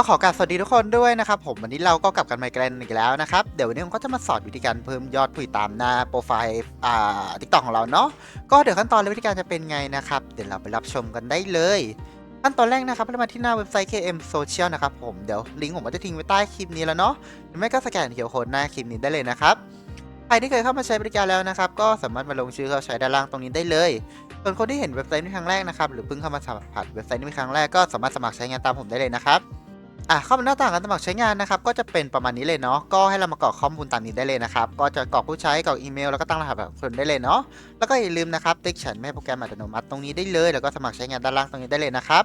ก็ขอกราบสวัสดีทุกคนด้วยนะครับผมวันนี้เราก็กลับกันมาอีกแล้วอีกแล้วนะครับเดี๋ยววันนี้ผมก็จะมาสอนวิธีการเพิ่มยอดผู้ติดตามหน้าโปรไฟล์อ่าทิกตอกของเราเนาะก็เดี๋ยวขั้นตอนและวิธีการจะเป็นไงนะครับเดี๋ยวเราไปรับชมกันได้เลยขั้นตอนแรกนะครับเรามาที่หน้าเว็บไซต์ KM Social นะครับผมเดี๋ยวลิงก์ผมก็จะทิ้งไว้ใต้คลิปนี้แล้วเนาะหรือไม่ก็สแกนเขียวโค้ดหน้าคลิปนี้ได้เลยนะครับใครที่เคยเข้ามาใช้บริการแล้วนะครับก็สามารถมาลงชื่อเข้าใช้ด้านล่างตรงนี้ได้เลยส่วนคนที่เห็นเว็บไซต์นี้ครั้งแรกนะครับหรือเพิ่งเข้ามาสัมผัสเว็บไซต์นี้ครั้งแรกก็สามารถสมัครใช้งานตามผมได้เลยนะครับ อะเข้ามาหน้าต่างการสมัครใช้งานนะครับก็จะเป็นประมาณนี้เลยเนาะก็ให้เรามากรอกข้อมูลตามนี้ได้เลยนะครับก็จะกรอกผู้ใช้กรอกอีเมลแล้วก็ตั้งรหัสแบบคนได้เลยเนาะแล้วก็อย่าลืมนะครับติ๊กฉันไม่ให้โปรแกรมอัตโนมัติตรงนี้ได้เลย แล้วก็สมัครใช้งานด้านล่างตรงนี้ได้เลยนะครับ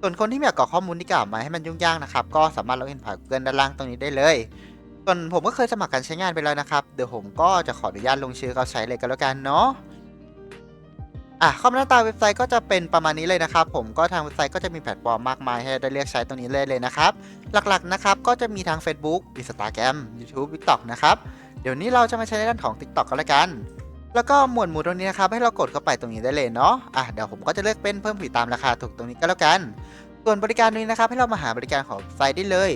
ส่วนคนที่ไม่อยากกรอกข้อมูลที่กล่าวมาให้มันยุ่งยากนะครับก็สามารถล็อกอินผ่าน Google ด้านล่างตรงนี้ได้เลยส่วนผมก็เคยสมัครการใช้งานไปแล้วนะครับเดี๋ยวผมก็จะขออนุญาตลงชื่อเขาใช้เลยก็แล้วกันเนาะ อะเข้ามาหน้าตาเว็บไซต์ก็จะเป็นประมาณนี้เลยนะครับ ผมก็ทางเว็บไซต์ก็จะมีแพลตฟอร์มมากมายให้ได้เลือกใช้ตรงนี้เลยเลยนะครับ หลักๆนะครับก็จะมีทั้ง Facebook Instagram YouTube TikTok นะครับเดี๋ยวนี้เราจะมาใช้ในด้านของ TikTok กันละกัน แล้วก็หมวดหมู่ตรงนี้นะครับให้เรากดเข้าไปตรงนี้ได้เลยเนาะอะเดี๋ยวผมก็จะเลือกเป็นเพิ่มผีตามราคาถูกตรงนี้ก็แล้วกัน ส่วนบริการนี้นะครับให้เรามาหาบริการของเว็บไซต์ได้เลย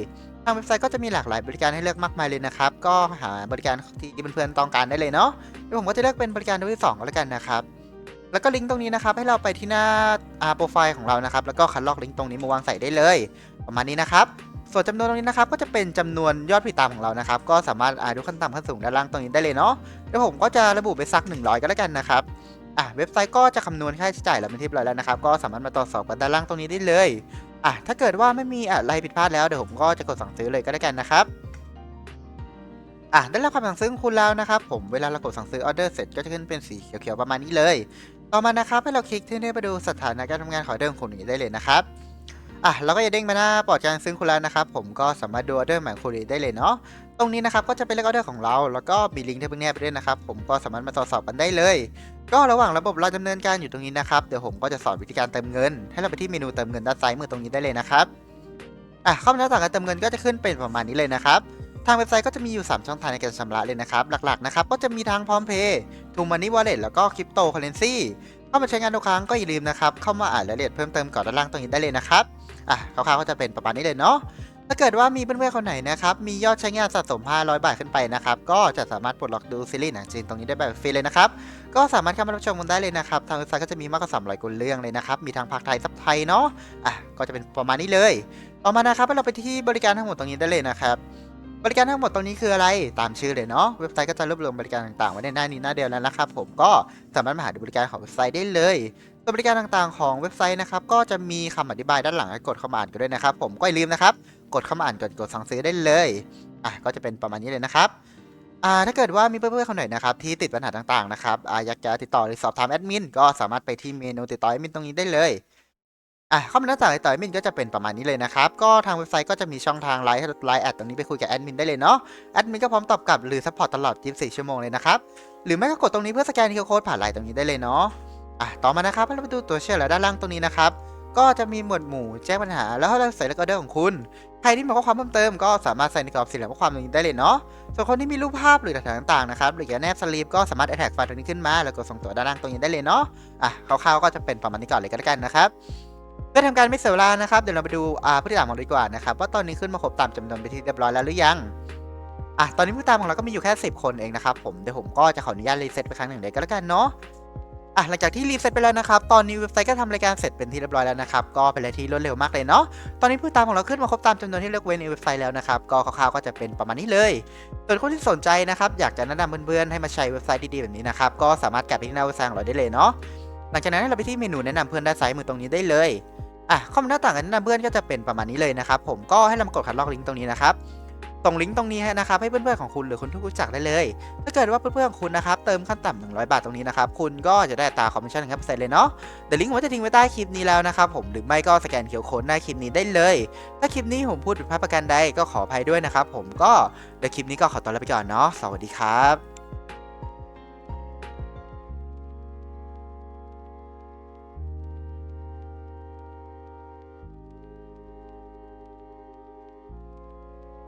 ทางเว็บไซต์ก็จะมีหลากหลายบริการให้เลือกมากมายเลยนะครับก็หาบริการที่เพื่อนๆต้องการได้เลยเนาะเดี๋ยวผมก็จะเลือกเป็นบริการที่สองก็แล้วกันนะครับ แล้วก็ลิงก์ตรงนี้นะครับให้เราไปที่หน้าโปรไฟล์ของเรานะครับแล้วก็คัดลอกลิงก์ตรงนี้มาวางใส่ได้เลย ประมาณนี้นะครับส่วนจำนวนตรงนี้นะครับก็จะเป็นจำนวนยอดผิดตามของเรานะครับ ก็สามารถอ่านดูขั้นต่ำขั้นสูงด้านล่างตรงนี้ได้เลยเนาะเดี๋ยวผมก็จะระบุไปสัก 100 ก็แล้วกันนะครับอะเว็บไซต์ก็จะคำนวณค่าใช้จ่ายแล้วเป็นที่เรียบร้อยแล้วนะครับ ก็สามารถมาตรวจสอบกันด้านล่างตรงนี้ได้เลยอะถ้าเกิดว่าไม่มีอะไรผิดพลาดแล้วเดี๋ยวผมก็จะกดสั่งซื้อเลยก็แล้วกันนะครับอะได้รับคำสั่งซื้อคุณแล้วนะครับผมเวลาเรากดสั่งซื้อออเดอร์เสร็จก็จะขึ้นเป็นสีเขียวๆประมาณนี้เลย ต่อมานะครับให้เราคลิกที่นี่ไปดูสถานะการทำงานของเดอร์ของคุณนี้ได้เลยนะครับอะเราก็จะเด้งมาหน้าปลอดการซื้อคุณแล้วนะครับ ผมก็สามารถดูออเดอร์ใหม่ของคุณีได้เลยเนาะตรงนี้นะครับก็จะเป็นเลขออเดอร์ของเรา แล้วก็มีลิงก์ที่เพิ่งแนบไปด้วยนะครับ ผมก็สามารถมาตรวจสอบกันได้เลย ก็ระหว่างระบบเราดำเนินการอยู่ตรงนี้นะครับเดี๋ยวผมก็จะสอนวิธีการเติมเงิน ให้เราไปที่เมนูเติมเงินด้านซ้ายมือตรงนี้ได้เลยนะครับอะเข้ามาหน้าต่างการเติมเงินก็จะขึ้นเป็นประมาณนี้เลยนะครับ ทางเว็บไซต์ก็จะมีอยู่ 3 ช่องทางในการชำระเลยนะครับ หลักๆนะครับก็จะมีทางพร้อมเพย์ทูมันนี่วอลเล็ตแล้วก็คริปโตเคอเรนซีเข้ามาใช้งานทุกครั้งก็อย่าลืมนะครับ เข้ามาอ่านรายละเอียดเพิ่มเติมก่อนด้านล่างตรงนี้ได้เลยนะครับ อะคร่าวๆก็จะเป็นประมาณนี้เลยเนาะถ้าเกิดว่ามีเพื่อนๆคนไหนนะครับ มียอดใช้งานสะสม 500 บาทขึ้นไปนะครับ ก็จะสามารถปลดล็อกดูซีรีส์หนังจีนตรงนี้ได้แบบฟรีเลยนะครับ ก็สามารถเข้ามารับชมกันได้เลยนะครับ ทางเว็บไซต์ก็จะมีมากกว่า300กว่าเรื่องเลยนะครับ มีทางภาคไทยซับไทยเนาะ อะ ก็จะเป็นประมาณนี้เลย ต่อมานะครับเราไปที่บริการทั้งหมดตรงนี้ได้เลยนะครับ บริการทั้งหมดตรงนี้คืออะไรตามชื่อเลยเนาะเว็บไซต์ก็จะรวบรวมบริการต่างๆไว้ในหน้านี้หน้าเดียวแล้วนะครับผมก็สามารถมาหาดูบริการของเว็บไซต์ได้เลยส่วนบริการต่างๆของเว็บไซต์นะครับก็จะมีคำอธิบายด้านหลังให้กดเข้ามาอ่านกันด้วยนะครับ ผมก็อย่าลืมนะครับ กดเข้ามาอ่านก่อนกดสั่งซื้อได้เลยอะก็จะเป็นประมาณนี้เลยนะครับอ่าถ้าเกิดว่ามีเพื่อนๆคนไหนนะครับที่ติดปัญหาต่างๆนะครับอ่าอยากจะติดต่อหรือสอบถามแอดมินก็สามารถไปที่เมนูติดต่อแอดมินตรงนี้ได้เลย อะเข้ามาหน้าต่างติดต่อแอดมินก็จะเป็นประมาณนี้เลยนะครับ ก็ทางเว็บไซต์ก็จะมีช่องทางไลน์ไลน์แอดตรงนี้ไปคุยกับแอดมินได้เลยเนาะแอดมินก็พร้อมตอบกลับหรือซัพพอร์ตตลอด 24 ชั่วโมงเลยนะครับหรือไม่ก็กดตรงนี้เพื่อสแกน QR Code ผ่านไลน์ตรงนี้ได้เลยเนาะอะต่อมานะครับเราไปดูตัวเชื่อและด้านล่างตรงนี้นะครับก็จะมีหมวดหมู่แจ้งปัญหา แล้วให้เราใส่เลขอเดอร์ของคุณใครที่มีข้อความเพิ่มเติมก็สามารถใส่ในกรอบสี่เหลี่ยมข้อความตรงนี้ได้เลยเนาะส่วนคนที่มีรูปภาพหรือหลักฐานต่างๆนะครับหรือจะแนบสลีปก็สามารถแอ t แท็กไฟล์ตรงนี้ขึ้นมา แล้วกดส่งตัวด้านล่างตรงนี้ได้เลยเนาะอะคร่าวๆก็จะเป็นประมาณนี้ก่อนเลยก็แล้วกันนะครับ เพื่อทำการไม่เสียเวลานะครับ เดี๋ยวเราไปดูอ่าผู้ติดตามของเราดีกว่านะครับว่าตอนนี้ขึ้นมาครบตามจำนวนไปนที่เรียบร้อยแล้วหรือยังอะตอนนี้ผู้ติดตามของเราก็มีอยู่แค่ 10 คนเองนะครับผมเดี๋ยวผมก็จะขออนุญาตรีเซ็ตไปครั้งหนึ่งเลยก็แล้วกันเนาะอะหลังจากที่รีเซ็ตไปแล้วนะครับ ตอนนี้เว็บไซต์ก็ทำรายการเสร็จเป็นที่เรียบร้อยแล้วนะครับ ก็เป็นอะไรที่รวดเร็วมากเลยเนาะ ตอนนี้ผู้ติดตามของเราขึ้นมาครบตามจำนวนที่เลือกไว้ในเว็บไซต์แล้วนะครับ ก็คร่าวๆก็จะเป็นประมาณนี้เลย ส่วนคนที่สนใจนะครับ อยากจะแนะนำเพื่อนๆให้มาใช้เว็บไซต์ดีๆแบบนี้นะครับ ก็สามารถกลับไปที่หน้าเว็บไซต์ของเราได้เลยเนาะ หลังจากนั้นเราไปที่เมนูแนะนำเพื่อนด้านซ้ายมือตรงนี้ได้เลยอะข้อมูลหน้าต่างกันแนะนำเพื่อนก็จะเป็นประมาณนี้เลยนะครับผมก็ให้เรากดคัดลอกลิงก์ตรงนี้นะครับส่งลิงก์ตรงนี้ให้นะครับให้เพื่อนๆของคุณหรือคนที่รู้จักได้เลย ถ้าเกิดว่าเพื่อนๆของคุณนะครับเติมขั้นต่ำ100 บาทตรงนี้นะครับคุณก็จะได้ตาคอมมิชชั่นครับเปอร์เซ็นต์เลยเนาะเดี๋ยวลิงก์ผมจะทิ้งไว้ใต้คลิปนี้แล้วนะครับผมหรือไม่ก็สแกนเคียวโค้ดหน้าคลิปนี้ได้เลย ถ้าคลิปนี้ผมพูดผิดพลาดประการใดก็ขออภัยด้วยนะครับผมก็เดี๋ยวคลิปนี้ก็ขอตัวลาไปก่อนเนาะสวัสดีครับ